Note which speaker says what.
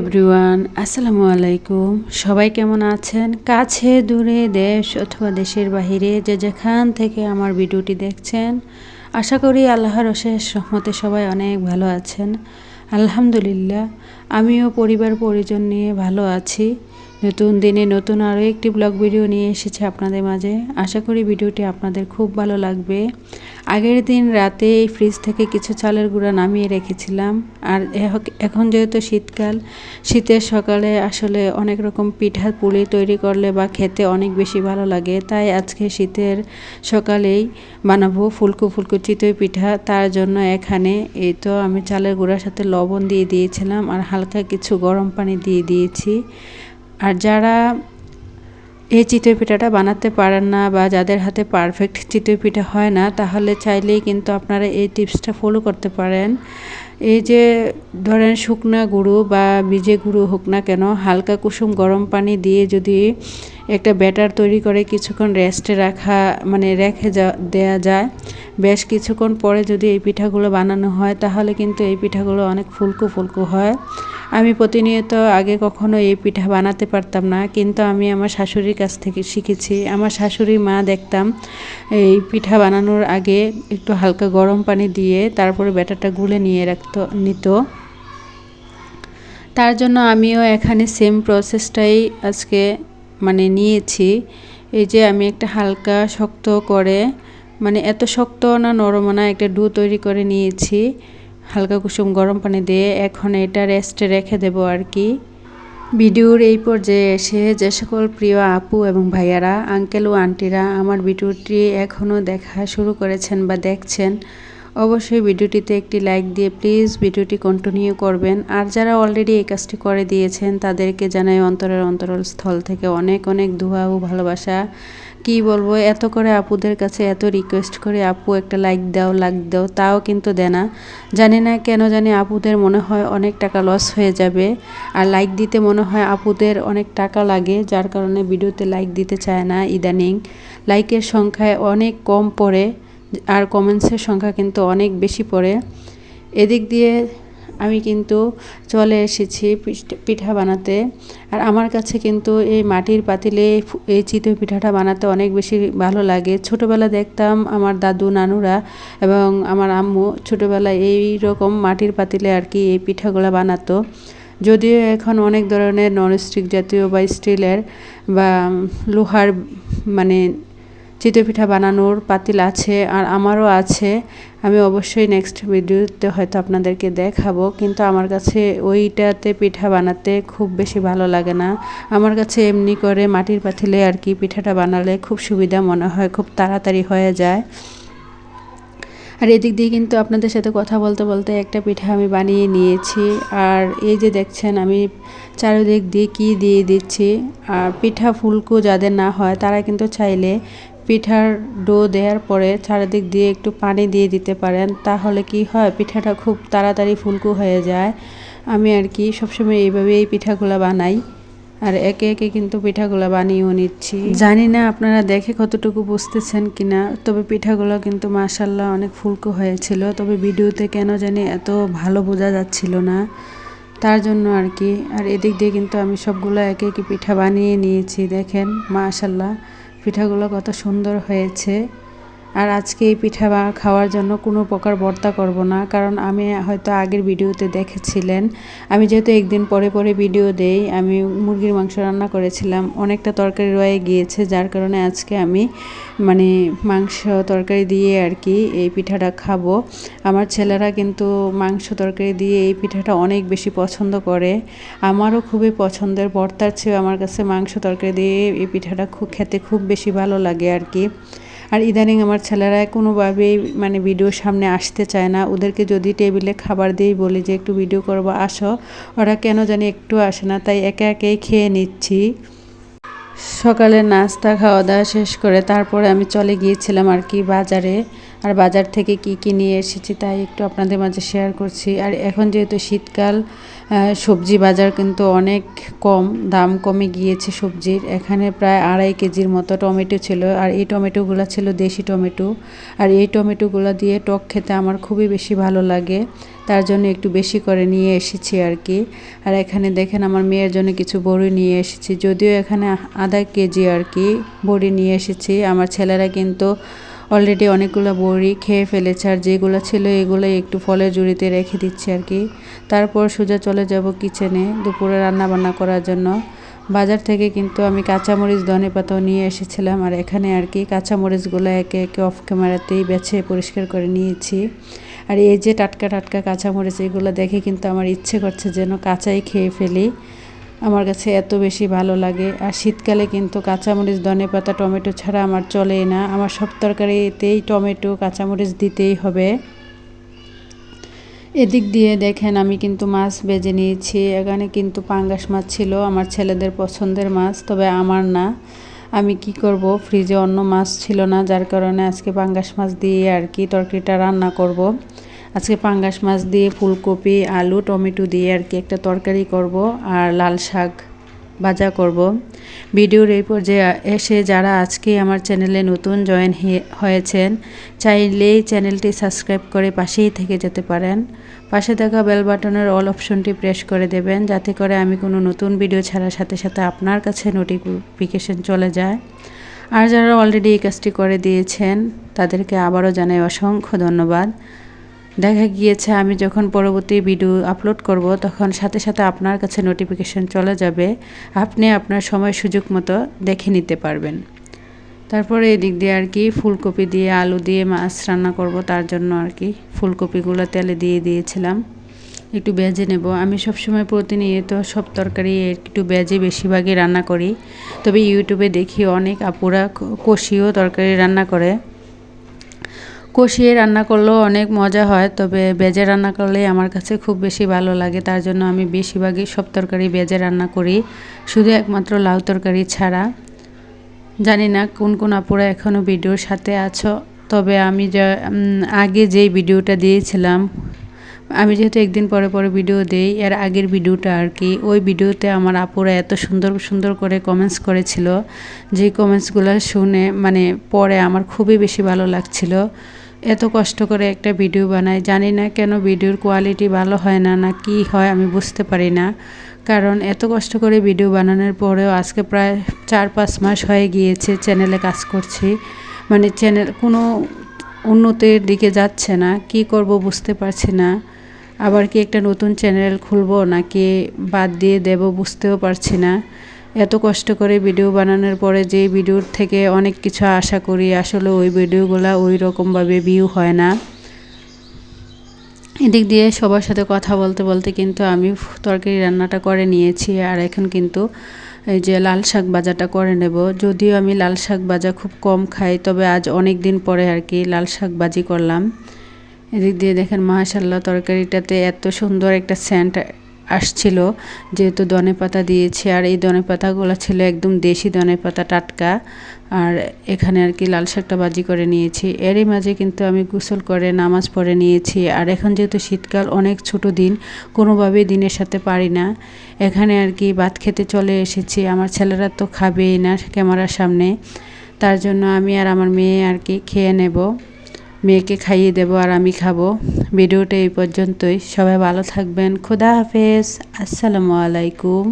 Speaker 1: Everyone, আসসালামু আলাইকুম। সবাই কেমন আছেন? কাছে, দূরে, দেশ অথবা দেশের বাহিরে যে যেখান থেকে আমার ভিডিওটি দেখছেন, আশা করি আল্লাহর অশেষ রহমতে সবাই অনেক ভালো আছেন। আলহামদুলিল্লাহ, আমিও পরিবার পরিজন নিয়ে ভালো আছি। নতুন দিনে নতুন আরও একটি ব্লগ ভিডিও নিয়ে এসেছে আপনাদের মাঝে। আশা করি ভিডিওটি আপনাদের খুব ভালো লাগবে। আগের দিন রাতে এই ফ্রিজ থেকে কিছু চালের গুঁড়া নামিয়ে রেখেছিলাম। আর এখন যেহেতু শীতকাল, শীতের সকালে আসলে অনেক রকম পিঠা পুলি তৈরি করলে বা খেতে অনেক বেশি ভালো লাগে। তাই আজকে শীতের সকালেই বানাবো ফুলকো ফুলকো চিতই পিঠা। তার জন্য এখানে এই তো আমি চালের গুঁড়ার সাথে লবণ দিয়ে দিয়েছিলাম আর হালকা কিছু গরম পানি দিয়ে দিয়েছি। আর যারা এই চিতই পিঠাটা বানাতে পারেন না বা যাদের হাতে পারফেক্ট চিতই পিঠা হয় না, তাহলে চাইলেই কিন্তু আপনারা এই টিপসটা ফলো করতে পারেন। এই যে ধরেন শুকনা গুঁড়ো বা বীজে গুঁড়ো হোক না কেন, হালকা কুসুম গরম পানি দিয়ে যদি একটা ব্যাটার তৈরি করে কিছুক্ষণ রেস্টে রাখা মানে রেখে যা, দেয়া যায়। বেশ কিছুক্ষণ পরে যদি এই পিঠাগুলো বানানো হয়, তাহলে কিন্তু এই পিঠাগুলো অনেক ফুলকো ফুলকো হয়। আমি প্রতিনিয়ত আগে কখনো এই পিঠা বানাতে পারতাম না, কিন্তু আমি আমার শাশুড়ির কাছ থেকে শিখেছি। আমার শাশুড়ি মা দেখতাম এই পিঠা বানানোর আগে একটু হালকা গরম পানি দিয়ে তারপরে ব্যাটারটা গুলে নিয়ে রাখতো। নিত তার জন্য আমিও এখানে সেম প্রসেসটাই আজকে মানে নিয়েছি। এই যে আমি একটা হালকা শক্ত করে মানে এত শক্ত না নরম না, একটা ডু তৈরি করে নিয়েছি। হালকা কুসুম গরম পানি দিয়ে এখন এটা রেস্টে রেখে দেব আর কি ভিডিওর এই পর্যায়ে এসে যে সকল প্রিয় আপু এবং ভাইয়ারা আঙ্কেল ও আন্টিরা আমার ভিডিওটি এখনও দেখা শুরু করেছেন বা দেখছেন অবশ্যই ভিডিওটিতে একটি লাইক দিয়ে প্লিজ ভিডিওটি কন্টিনিউ করবেন। আর যারা অলরেডি এই কাজটি করে দিয়েছেন, তাদেরকে জানাই অন্তরের অন্তরল স্থল থেকে অনেক অনেক দোয়া ও ভালোবাসা। কি বলব, এত করে আপুদের কাছে এত রিকোয়েস্ট করে, আপু একটা লাইক দাও লাইক দাও, তাও কিন্তু দেয় না। জানি না কেন জানি আপুদের মনে হয় অনেক টাকা লস হয়ে যাবে। আর লাইক দিতে মনে হয় আপুদের অনেক টাকা লাগে, যার কারণে ভিডিওতে লাইক দিতে চায় না ইদানিং। লাইকের সংখ্যায় অনেক কম পড়ে। আর কমেন্টসের সংখ্যা কিন্তু অনেক বেশি পড়ে। এদিক দিয়ে আমি কিন্তু চলে এসেছি পিঠা বানাতে। আর আমার কাছে কিন্তু এই মাটির পাতিলে এই চিতই পিঠাটা বানাতে অনেক বেশি ভালো লাগে। ছোটোবেলা দেখতাম আমার দাদু, নানুরা এবং আমার আম্মু ছোটোবেলায় এই রকম মাটির পাতিলে আর কি এই পিঠাগুলো বানাতো। যদিও এখন অনেক ধরনের ননস্টিক জাতীয় বা স্টিলের বা লোহার মানে চিতই বানানোর পাতিল আছে আর আমারও আছে। আমি অবশ্যই নেক্সট ভিডিওতে হয়তো আপনাদেরকে দেখাবো। কিন্তু আমার কাছে ওইটাতে পিঠা বানাতে খুব বেশি ভালো লাগে না। আমার কাছে এমনি করে মাটির পাতিলে আর কি পিঠাটা বানালে খুব সুবিধা মনে হয়, খুব তাড়াতাড়ি হয়ে যায়। আর এদিক দিয়ে কিন্তু আপনাদের সাথে কথা বলতে বলতে একটা পিঠা আমি বানিয়ে নিয়েছি। আর এই যে দেখছেন, আমি চারিদিক দিয়ে কি দিয়ে দিচ্ছি। আর পিঠা ফুলকো যাদের না হয়, তারা কিন্তু চাইলে পিঠার ডো দেওয়ার পরে চারিদিক দিয়ে একটু পানি দিয়ে দিতে পারেন, তাহলে কি হয়, পিঠাটা খুব তাড়াতাড়ি ফুলকু হয়ে যায়। আমি আর কি সবসময় এইভাবে এই পিঠাগুলো বানাই, আর একে একে কিন্তু পিঠাগুলো বানিয়েও নিচ্ছি। জানি না আপনারা দেখে কতটুকু বুঝতেছেন কিনা, তবে পিঠাগুলো কিন্তু মাসাল্লাহ অনেক ফুলকো হয়েছিল, তবে ভিডিওতে কেন জানি এত ভালো বোঝা যাচ্ছিল না। তার জন্য আর কি, আর এদিক দিয়ে কিন্তু আমি সবগুলো একে একে পিঠা বানিয়ে নিয়েছি, দেখেন মাশাল্লাহ পিঠাগুলো কত সুন্দর হয়েছে। আর আজকে এই পিঠা খাওয়ার জন্য কোনো প্রকার বর্তা করব না, কারণ আমি হয়তো আগের ভিডিওতে দেখেছিলেন। আমি যেহেতু একদিন পরে পরে ভিডিও দেই, আমি মুরগির মাংস রান্না করেছিলাম। অনেকটা তরকারি রয়ে গিয়েছে, যার কারণে আজকে আমি মানে মাংস তরকারি দিয়ে আর কি এই পিঠাটা খাব। আমার ছেলেরা কিন্তু মাংস তরকারি দিয়ে এই পিঠাটা অনেক বেশি পছন্দ করে। আমারও খুবই পছন্দের, বর্তার চেয়েও আমার কাছে মাংস তরকারি দিয়ে এই পিঠাটা খুব খেতে খুব বেশি ভালো লাগে আর কি। আর ইদানিং আমার ছেলেরা কোনোভাবেই মানে ভিডিওর সামনে আসতে চায় না। ওদেরকে যদি টেবিলে খাবার দিই বলি যে, একটু ভিডিও করব, আসো। ওরা কেন জানি একটু আসে না, তাই একে একেই খেয়ে নিচ্ছি। সকালে নাস্তা খাওয়া দাওয়া শেষ করে তারপরে আমি চলে গিয়েছিলাম আর কি বাজারে। আর বাজার থেকে কি কি নিয়ে এসেছি তাই একটু আপনাদের মাঝে শেয়ার করছি। আর এখন যেহেতু শীতকাল সবজি বাজার কিন্তু অনেক কম, দাম কমে গিয়েছে সবজির। এখানে প্রায় আড়াই কেজির মতো টমেটো ছিল আর এই টমেটোগুলো ছিল দেশি টমেটো। আর এই টমেটোগুলো দিয়ে টক খেতে আমার খুবই বেশি ভালো লাগে, তার জন্য একটু বেশি করে নিয়ে এসেছি আর কি। আর এখানে দেখেন আমার মেয়ের জন্য কিছু বড়ি নিয়ে এসেছি, যদিও এখানে আধা কেজি আর কি বড়ি নিয়ে এসেছি। আমার ছেলেরা কিন্তু অলরেডি অনেকগুলো বড়ি খেয়ে ফেলেছে আর যেগুলো ছিল এগুলো একটু ফলের জুড়িতে রেখে দিচ্ছি আর কি। তারপর সোজা চলে যাব কিচেনে দুপুরে রান্না বান্না করার জন্য। বাজার থেকে কিন্তু আমি কাঁচামরিচ, ধনে পাতাও নিয়ে এসেছিলাম আর এখানে আর কি কাঁচামরিচগুলো একে একে অফ ক্যামেরাতেই বেছে পরিষ্কার করে নিয়েছি। আর এই যে টাটকা টাটকা কাঁচামরিচ, এগুলো দেখে কিন্তু আমার ইচ্ছে করছে যেন কাঁচাই খেয়ে ফেলি। আমার কাছে এত বেশি ভালো লাগে। আর শীতকালে কিন্তু কাঁচামরিচ, ধনে পাতা, টমেটো ছাড়া আমার চলেই না। আমার সব তরকারিতেই টমেটো, কাঁচামরিচ দিতেই হবে। এদিক দিয়ে দেখেন, আমি কিন্তু মাছ বেজে নিয়েছি। এখানে কিন্তু পাঙ্গাস মাছ ছিল, আমার ছেলেদের পছন্দের মাছ, তবে আমার না। আমি কি করব? ফ্রিজে অন্য মাছ ছিল না, যার কারণে আজকে পাঙ্গাস মাছ দিয়ে আর কি তরকারিটা রান্না করব। আজকে পাঙ্গাস মাছ দিয়ে ফুলকপি, আলু, টমেটো দিয়ে আর কি একটা তরকারি করব আর লাল শাক ভাজা করব। ভিডিওর এই পর্যায়ে এসে যারা আজকে আমার চ্যানেলে নতুন জয়েন হয়েছেন, চাইলেই চ্যানেলটি সাবস্ক্রাইব করে পাশেই থেকে যেতে পারেন। পাশে থাকা বেল বাটনের অল অপশনটি প্রেস করে দেবেন যাতে করে আমি কোনো নতুন ভিডিও ছাড়ার সাথে সাথে আপনার কাছে নোটিফিকেশন চলে যায়। আর যারা অলরেডি এই কাজটি করে দিয়েছেন, তাদেরকে আবারও জানাই অসংখ্য ধন্যবাদ। দেখা গিয়েছে, আমি যখন পরবর্তী ভিডিও আপলোড করব, তখন সাথে সাথে আপনার কাছে নোটিফিকেশন চলে যাবে। আপনি আপনার সময় সুযোগ মতো দেখে নিতে পারবেন। তারপরে এদিক দিয়ে আর কি, ফুলকপি দিয়ে আলু দিয়ে মাছ রান্না করব, তার জন্য আর কি ফুলকপিগুলো তেলে দিয়ে দিয়েছিলাম। একটু বেজে নেব। আমি সবসময় প্রতিনিয়ত সব তরকারি একটু বেজে বেশিরভাগই রান্না করি। তবে ইউটিউবে দেখি অনেক আপুরা কষিও তরকারি রান্না করে। কষিয়ে রান্না করলেও অনেক মজা হয়, তবে বেজে রান্না করলে আমার কাছে খুব বেশি ভালো লাগে। তার জন্য আমি বেশিরভাগই সব তরকারি বেজে রান্না করি, শুধু একমাত্র লাউ তরকারি ছাড়া। জানি না কোন কোন আপুরা এখনও ভিডিওর সাথে আছো, তবে আমি যা আগে যেই ভিডিওটা দিয়েছিলাম, আমি যেহেতু একদিন পরে পরে ভিডিও দেই, এর আগের ভিডিওটা আর কি, ওই ভিডিওতে আমার আপুরা এত সুন্দর সুন্দর করে কমেন্টস করেছিল যে কমেন্টসগুলো শুনে মানে পরে আমার খুবই বেশি ভালো লাগছিল। এত কষ্ট করে একটা ভিডিও বানাই জানি না কেন ভিডিওর কোয়ালিটি ভালো হয় না না কি হয় আমি বুঝতে পারি না। কারণ এত কষ্ট করে ভিডিও বানানোর পরেও আজকে প্রায় চার পাঁচ মাস হয়ে গিয়েছে চ্যানেলে কাজ করছি। মানে চ্যানেল কোনো উন্নতির দিকে যাচ্ছে না, কি করব বুঝতে পারছি না। আবার কি একটা নতুন চ্যানেল খুলবো নাকি বাদ দিয়ে দেব বুঝতেও পারছি না। এত কষ্ট করে ভিডিও বানানোর পরে যে ভিডিওর থেকে অনেক কিছু আশা করি, আসলে ওই ভিডিওগুলো ওই রকমভাবে ভিউ হয় না। এদিক দিয়ে সবার সাথে কথা বলতে বলতে কিন্তু আমি তরকারি রান্নাটা করে নিয়েছি আর এখন কিন্তু এই যে লাল শাক ভাজাটা করে নেব। যদিও আমি লাল শাক ভাজা খুব কম খাই, তবে আজ অনেক দিন পরে আর কি লাল শাক ভাজি করলাম। এদিক দিয়ে দেখেন মাশাল্লাহ তরকারিটাতে এত সুন্দর একটা স্যান্ট আসছিল, যেহেতু ধনে পাতা দিয়েছি, আর এই ধনে পাতাগুলো ছিল একদম দেশি ধনে পাতা টাটকা। আর এখানে আর কি লাল শাকটা বাজি করে নিয়েছি। এরই মাঝে কিন্তু আমি গোসল করে নামাজ পড়ে নিয়েছি। আর এখন যেহেতু শীতকাল, অনেক ছোট দিন, কোনোভাবেই দিনের সাথে পারি না। এখানে আর কি ভাত খেতে চলে এসেছি। আমার ছেলেরা তো খাবেই না ক্যামেরার সামনে। তার জন্য আমি আর আমার মেয়ে আর কি খেয়ে নেব। মেয়েকে খাইয়ে দেব আর আমি খাব। ভিডিওটা এই পর্যন্তই। সবাই ভালো থাকবেন। খুদা হাফেজ। আসসালামু আলাইকুম।